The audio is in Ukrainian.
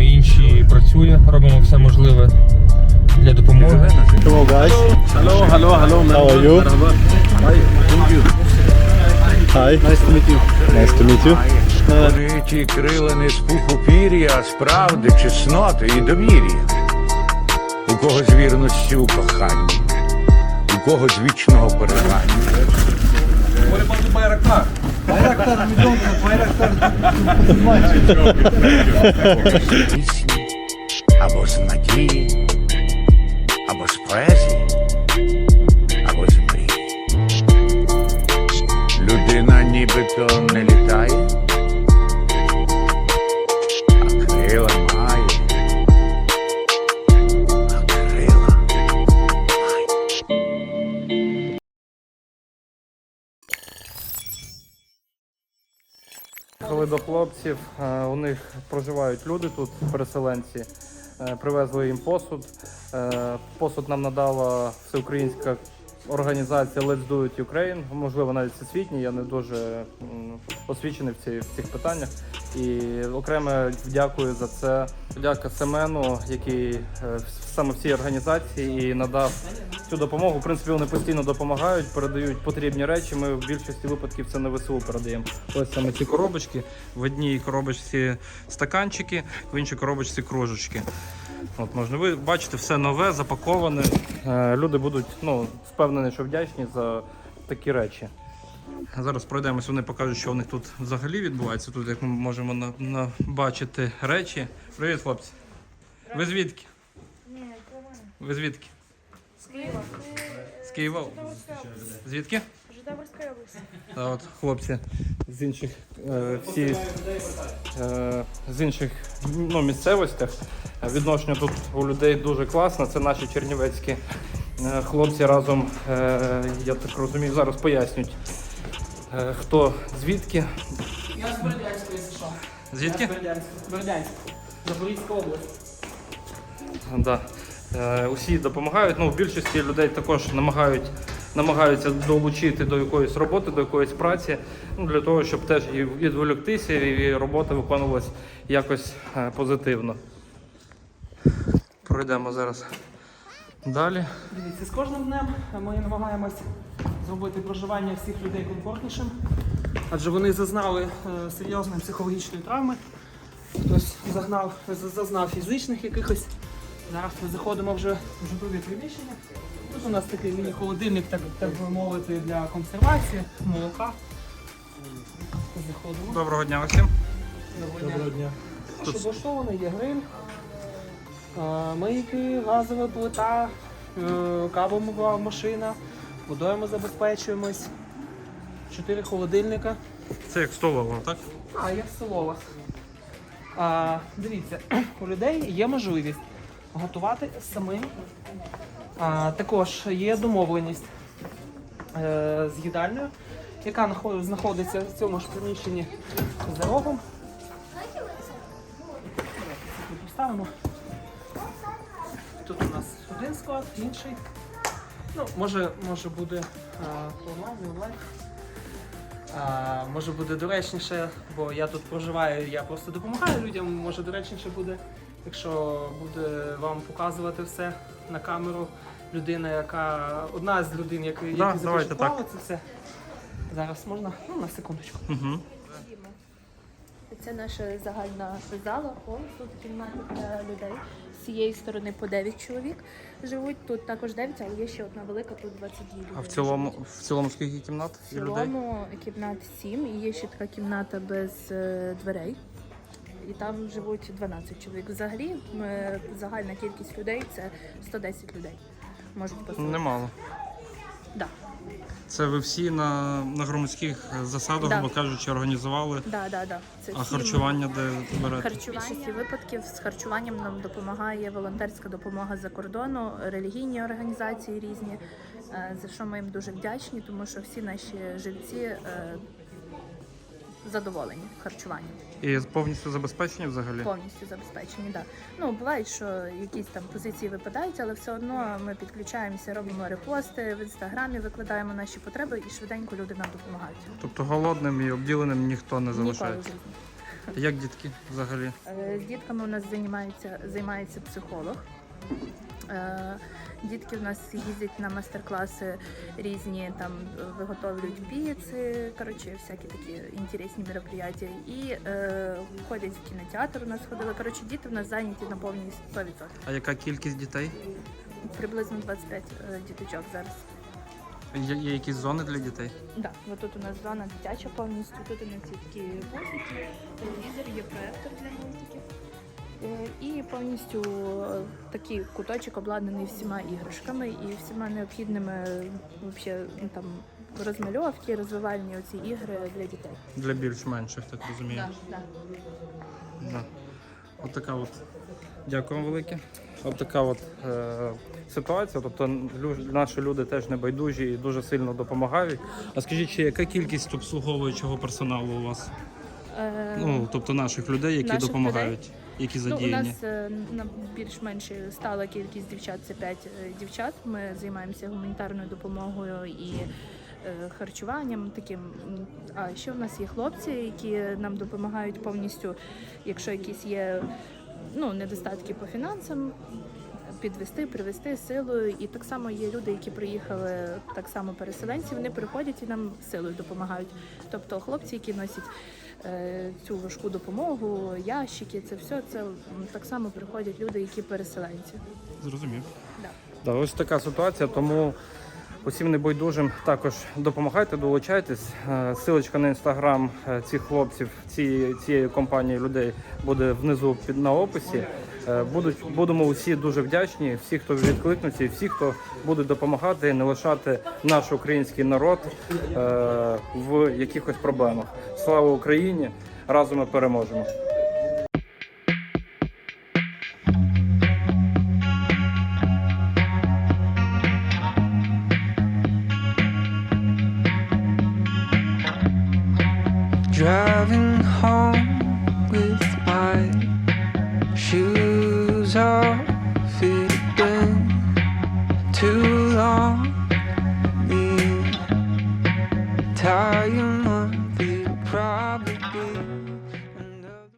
і інші працює. Робимо все можливе для допомоги. Hello guys. Hello, hello, hello. How are you? Hi, thank you. Hi. Nice to meet you. Nice to meet you. Вони крила не з пуху пір'я, а з правди, чесноти і довір'я. У кого з вірності у коханні, у кого з вічного перегання. Пісні, або з надії, або з поезії, або з мрії. Людина нібито не літає, Коли до хлопців, е, у них проживають люди тут, переселенці. Е, Привезли їм посуд. Е, Посуд нам надала всеукраїнська організація Let's Do It Ukraine, можливо, навіть всесвітній. Я не дуже освічений в, ці, в цих питаннях. І окремо дякую за це. Дяка Семену, який е, саме в цій організації і надав цю допомогу. В принципі, вони постійно допомагають, передають потрібні речі. Ми в більшості випадків це на ВСУ передаємо. Ось саме ці коробочки. В одній коробочці стаканчики, в іншій коробочці кружечки. От можна ви бачите, все нове, запаковане. Е, Люди будуть ну, впевнені, що вдячні за такі речі. Зараз пройдемось, вони покажуть, що у них тут взагалі відбувається. Тут, як ми можемо на, на- бачити речі. Привіт, хлопці. Ви звідки? Ви звідки? З Києва. З Києва. Звідки? Житомирської області. А от хлопці з інших е, всі е, з інших ну, місцевостях. Відношення тут у людей дуже класно. Це наші чернівецькі е, хлопці разом, е, я так розумію, зараз пояснють, е, хто звідки. Я з Бердянської зайшов. Звідки? Бердянськ. Бердянськ. Запорізька область. Да. Е, усі допомагають. Ну, в більшості людей також намагають, намагаються долучити до якоїсь роботи, до якоїсь праці, ну, для того, щоб теж і відволіктися, і робота виконувалась якось е, позитивно. Пройдемо зараз далі. Дивіться, з кожним днем ми намагаємось зробити проживання всіх людей комфортнішим, адже вони зазнали е, серйозної психологічної травми. Хтось загнав, зазнав фізичних якихось. Зараз ми заходимо вже в житлові приміщення. Тут у нас такий міні-холодильник, так, так би мовити, для консервації, молока. Заходимо. Доброго дня усім. Доброго дня. Тут облаштований є гриль, е, мийки, газова плита, е, кавова машина, водою ми забезпечуємось, чотири холодильника. Це як столова, так? А, як столова. А, дивіться, у людей є можливість готувати самим. А, також є домовленість е, з їдальною, яка знаходиться в цьому ж приміщенні за рогом. Тут поставимо. Тут у нас один склад, інший. Ну, може, може буде а, онлайн, онлайн. А, може буде доречніше, бо я тут проживаю, я просто допомагаю людям. Може доречніше буде, якщо буде вам показувати все на камеру. Людина, яка одна з людей, які, які давайте започаткували це все. Зараз можна? Ну, на секундочку. Угу. Це наша загальна зала, хол, тут кімната для людей. З цієї сторони по 9 чоловік живуть. Тут також 9, але є ще одна велика, тут 22 людей. А в цілому, в цілому скільки кімнат В цілому кімнат 7, і є ще така кімната без е, дверей. І там живуть 12 чоловік. Взагалі, загальна кількість людей це 110 людей. Можуть поселити. Немало. Да. Це ви всі на, на громадських засадах, Да. грубо кажучи, організували. Да, да, да. Це А всі харчування де берете? Харчування. Більшості випадків з харчуванням нам допомагає волонтерська допомога за кордону, релігійні організації різні, е, за що ми їм дуже вдячні, тому що всі наші жильці е, задоволені харчуванням, І повністю забезпечені взагалі? повністю забезпечені. Да. Ну буває, що якісь там позиції випадають, але все одно ми підключаємося, робимо репости в інстаграмі, викладаємо наші потреби і швиденько люди нам допомагають. Тобто голодним і обділеним ніхто не залишається. житті. Як дітки взагалі? Е, З дітками у нас займається, займається психолог. Е, Дітки в нас їздять на майстер-класи різні, там виготовлюють піци, коротше, всякі такі інтересні мероприятия. І е, ходять в кінотеатр у нас ходили. Коротше, діти в нас зайняті на повній 100%. А яка кількість дітей? Приблизно 25 е, діточок зараз. Є, є якісь зони для дітей? Да, от тут у нас зона дитяча повністю. Тут у нас є такі мультики, телевізор, є проектор для мультиків. Е, І повністю е, такий куточок обладнаний всіма іграшками і всіма необхідними е, вообще, ну, там розмальовки, розвивальні оці ігри для дітей. Для більш-менших, так розумію. Да, да. Да. От така от. Дякую вам велике. От така от е, ситуація. Тобто лю- наші люди теж небайдужі і дуже сильно допомагають. А скажіть, чи яка кількість обслуговуючого персоналу у вас? Е, Ну, тобто наших людей, які Наших допомагають, які Ну, у нас е, на більш-менш стала кількість дівчат, це 5 дівчат. Ми займаємося гуманітарною допомогою і е, харчуванням таким. А ще в нас є хлопці, які нам допомагають повністю, якщо якісь є ну, недостатки по фінансам. Підвести, привести силою, і так само є люди, які приїхали так само переселенці. Вони приходять і нам силою допомагають. Тобто хлопці, які носять е, цю важку допомогу, ящики, це все це так само приходять люди, які переселенці. Зрозумів. Да. Да, ось така ситуація, тому усім небайдужим також допомагайте, долучайтесь. Е, Силочка на інстаграм е, цих хлопців, цієї, цієї компанії людей буде внизу під на описі. Е, Будуть, будемо усі дуже вдячні, всі, хто відкликнуться, і всі, хто будуть допомагати не лишати наш український народ е, в якихось проблемах. Слава Україні! Разом ми переможемо!